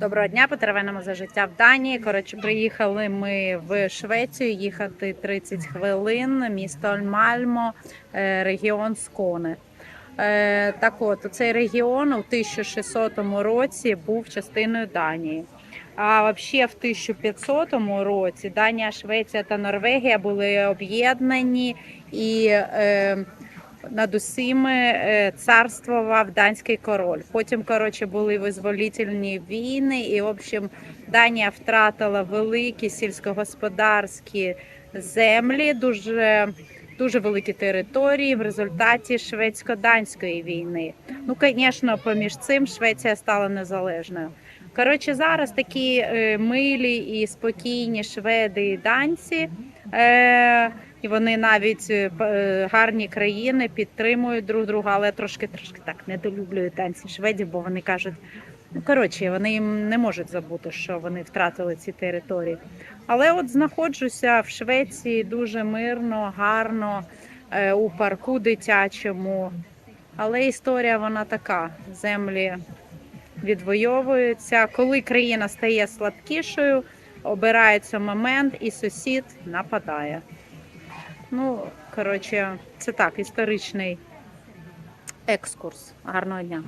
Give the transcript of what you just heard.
Доброго дня, потеревенемо за життя в Данії. Коротше, приїхали ми в Швецію, їхати 30 хвилин, місто Мальмо, е, регіон Сконе. Так от, цей регіон у 1600 році був частиною Данії. А взагалі в 1500 році Данія, Швеція та Норвегія були об'єднані і е, над усіми е, царствував данський король. Потім, коротше, були визволительні війни, і в общем Данія втратила великі сільськогосподарські землі, дуже дуже великі території в результаті шведсько-данської війни. Ну, звісно, поміж цим Швеція стала незалежною. Коротше, зараз такі е, милі і спокійні шведи і данці. Е, і вони навіть е, е, гарні країни підтримують друг друга, але трошки трошки так недолюблюють танці шведів, бо вони кажуть, ну коротше, вони їм не можуть забути, що вони втратили ці території. Але от знаходжуся в Швеції дуже мирно, гарно, е, у парку дитячому. Але історія вона така: землі відвоюються. Коли країна стає слабкішою, обирається момент, і сусід нападає. Ну, коротше, це так, історичний екскурс. Гарного дня.